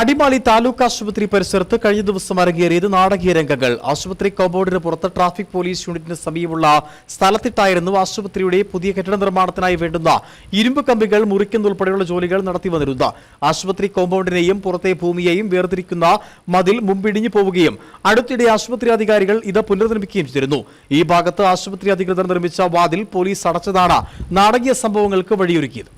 അടിമാലി താലൂക്ക് ആശുപത്രി പരിസരത്ത് കഴിഞ്ഞ ദിവസം അരങ്ങേറിയത് നാടകീയ രംഗങ്ങൾ. ആശുപത്രി കോമ്പൗണ്ടിന് പുറത്ത് ട്രാഫിക് പോലീസ് യൂണിറ്റിന് സമീപമുള്ള സ്ഥലത്തിട്ടായിരുന്നു ആശുപത്രിയുടെ പുതിയ കെട്ടിട നിർമ്മാണത്തിനായി വേണ്ടുന്ന ഇരുമ്പ് കമ്പികൾ മുറിക്കുന്നതുൾപ്പെടെയുള്ള ജോലികൾ നടത്തി വന്നിരുന്നത്. ആശുപത്രി കോമ്പൗണ്ടിനെയും പുറത്തെ ഭൂമിയെയും വേർതിരിക്കുന്ന മതിൽ മുമ്പിടിഞ്ഞു പോവുകയും അടുത്തിടെ ആശുപത്രി അധികാരികൾ ഇത് പുനർനിർമ്മിക്കുകയും ചെയ്തിരുന്നു. ഈ ഭാഗത്ത് ആശുപത്രി അധികൃതർ നിർമ്മിച്ച വാതിൽ പോലീസ് അടച്ചതാണ് നാടകീയ സംഭവങ്ങൾക്ക് വഴിയൊരുക്കിയത്.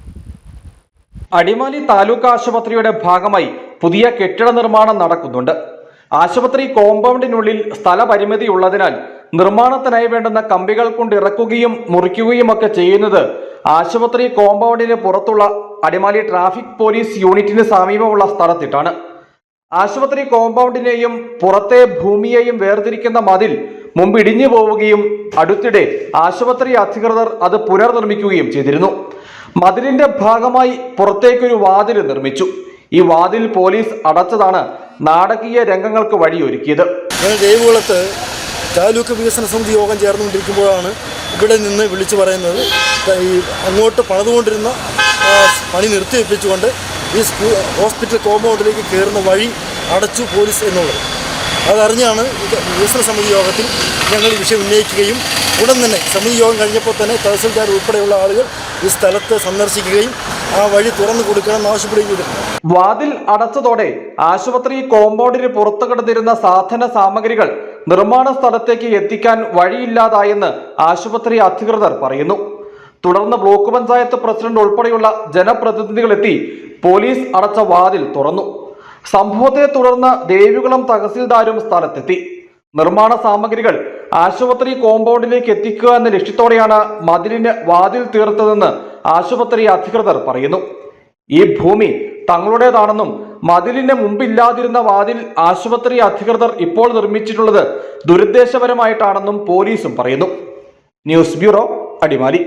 അടിമാലി താലൂക്ക് ആശുപത്രിയുടെ ഭാഗമായി പുതിയ കെട്ടിട നിർമ്മാണം നടക്കുന്നുണ്ട്. ആശുപത്രി കോമ്പൗണ്ടിനുള്ളിൽ സ്ഥലപരിമിതി ഉള്ളതിനാൽ നിർമ്മാണത്തിനായി വേണ്ടുന്ന കമ്പികൾ കൊണ്ട് ഇറക്കുകയും മുറിക്കുകയും ഒക്കെ ചെയ്യുന്നത് ആശുപത്രി കോമ്പൗണ്ടിന് പുറത്തുള്ള അടിമാലി ട്രാഫിക് പോലീസ് യൂണിറ്റിന് സമീപമുള്ള സ്ഥലത്തിട്ടാണ്. ആശുപത്രി കോമ്പൗണ്ടിനെയും പുറത്തെ ഭൂമിയെയും വേർതിരിക്കുന്ന മതിൽ മുമ്പ് ഇടിഞ്ഞു പോവുകയും അടുത്തിടെ ആശുപത്രി അധികൃതർ അത് പുനർനിർമ്മിക്കുകയും ചെയ്തിരുന്നു. മതിലിന്റെ ഭാഗമായി പുറത്തേക്കൊരു വാതിൽ നിർമ്മിച്ചു. ഈ വാതിൽ പോലീസ് അടച്ചതാണ് നാടകീയ രംഗങ്ങൾക്ക് വഴിയൊരുക്കിയത്. ദേവികുളത്ത് താലൂക്ക് വികസന സമിതി യോഗം ചേർന്നുകൊണ്ടിരിക്കുമ്പോഴാണ് ഇവിടെ നിന്ന് വിളിച്ചു പറയുന്നത്. ഈ അങ്ങോട്ട് പണിതുകൊണ്ടിരുന്ന പണി നിർത്തിവെപ്പിച്ചുകൊണ്ട് ഈ സ്കൂ ഹോസ്പിറ്റൽ കോമ്പൗണ്ടിലേക്ക് കയറുന്ന വഴി അടച്ചു പോലീസ് എന്നുള്ളത്. അതറിഞ്ഞാണ് വികസന സമിതി യോഗത്തിൽ ഞങ്ങൾ ഈ വിഷയം ഉന്നയിക്കുകയും ഉടൻ തന്നെ സമിതി യോഗം കഴിഞ്ഞപ്പോൾ തന്നെ തഹസിൽദാർ ഉൾപ്പെടെയുള്ള ആളുകൾ ഈ സ്ഥലത്ത് സന്ദർശിക്കുകയും ആ വഴി തുറന്നു കൊടുക്കണം ആവശ്യപ്പെടുകയും വാതിൽ അടച്ചതോടെ ആശുപത്രി കോമ്പൗണ്ടിന് പുറത്തു കിടന്നിരുന്ന സാധന സാമഗ്രികൾ നിർമ്മാണ സ്ഥലത്തേക്ക് എത്തിക്കാൻ വഴിയില്ലാതായെന്ന് ആശുപത്രി അധികൃതർ പറയുന്നു. തുടർന്ന് ബ്ലോക്ക് പഞ്ചായത്ത് പ്രസിഡന്റ് ഉൾപ്പെടെയുള്ള ജനപ്രതിനിധികളെത്തി പോലീസ് അടച്ച വാതിൽ തുറന്നു. സംഭവത്തെ തുടർന്ന് ദേവികുളം തഹസിൽദാരും സ്ഥലത്തെത്തി. നിർമ്മാണ സാമഗ്രികൾ ആശുപത്രി കോമ്പൗണ്ടിലേക്ക് എത്തിക്കുക എന്ന ലക്ഷ്യത്തോടെയാണ് മതിലിന് വാതിൽ തീർത്തതെന്ന് ആശുപത്രി അധികൃതർ പറയുന്നു. ഈ ഭൂമി തങ്ങളുടേതാണെന്നും മതിലിന് മുമ്പില്ലാതിരുന്ന വാതിൽ ആശുപത്രി അധികൃതർ ഇപ്പോൾ നിർമ്മിച്ചിട്ടുള്ളത് ദുരുദ്ദേശപരമായിട്ടാണെന്നും പോലീസും പറയുന്നു. News bureau Adimali.